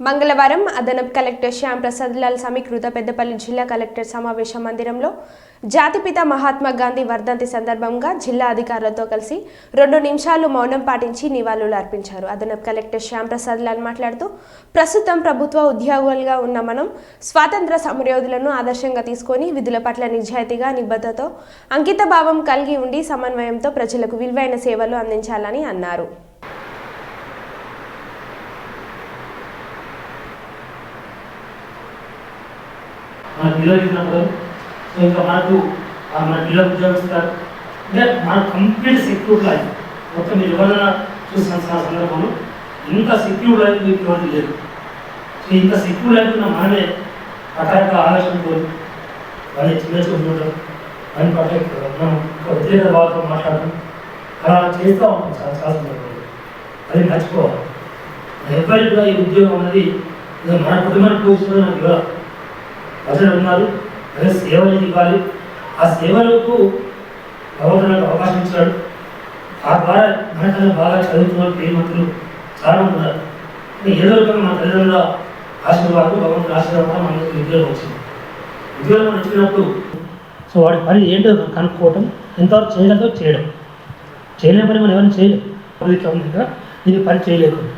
మంగళవారం అదనపు కలెక్టర్ శ్యామ్ ప్రసాద్ లాల్ సమీకృత పెద్దపల్లి జిల్లా కలెక్టర్ సమావేశ మందిరంలో జాతిపిత మహాత్మా గాంధీ వర్ధంతి సందర్భంగా జిల్లా అధికారులతో కలిసి రెండు నిమిషాలు మౌనం పాటించి నివాళులు అర్పించారు. అదనపు కలెక్టర్ శ్యామ్ ప్రసాద్ లాల్ మాట్లాడుతూ ప్రస్తుతం ప్రభుత్వ ఉద్యోగులుగా ఉన్న మనం స్వాతంత్ర సమరయోధులను ఆదర్శంగా తీసుకొని విధుల పట్ల నిజాయితీగా నిబద్ధతో అంకిత భావం కలిగి ఉండి సమన్వయంతో ప్రజలకు విలువైన సేవలు అందించాలని అన్నారు. మన పిల్లలు ఇచ్చినప్పుడు సో ఇంకా మనకు మన పిల్లలు ఉద్యోగిస్తారు అంటే మన కంప్లీట్ సెక్యూర్ లైఫ్ మొత్తం మీరు ఎవరైనా చూసిన సందర్భంలో ఇంత సెక్యూర్ లైఫ్ మీకు ఎవరికి లేదు. సో ఇంత సెక్యూర్ లైఫ్ ఉన్న మనమే రకరకాల ఆలోచనతో వాళ్ళని చిన్న చూడటం అని పట్ల మనం ఒక వ్యతిరేక భావంతో అలా చేస్తూ ఉంటాం చాలా చాలా సందర్భంలో అది మర్చిపోవాలి. ఎవరికి కూడా ఈ ఉద్యోగం అనేది మన కుటుంబానికి పోషించడం నాకు ఇవ్వాలి ప్రజలు ఉన్నారు. అదే సేవలు ఇవ్వాలి. ఆ సేవలకు భగవంతుడు అవకాశం ఇచ్చాడు. ఆ ద్వారా మనకన్నా బాగా చదువుతున్న ప్రేమతులు చాలా ఉన్నారు. ఏదో రకంగా మన తల్లిదండ్రుల ఆశీర్వాదం భగవంతుడి ఆశీర్వాదం మనకు ఉద్యోగం వచ్చింది. ఉద్యోగం వచ్చినప్పుడు సో వాడి పని ఏంటో కనుక్కోవటం ఎంతవరకు చేయడంతో చేయడం. చేయలేని పని మనం ఎవరిని చేయలేం. ఉంది ఇది పని చేయలేకుండా.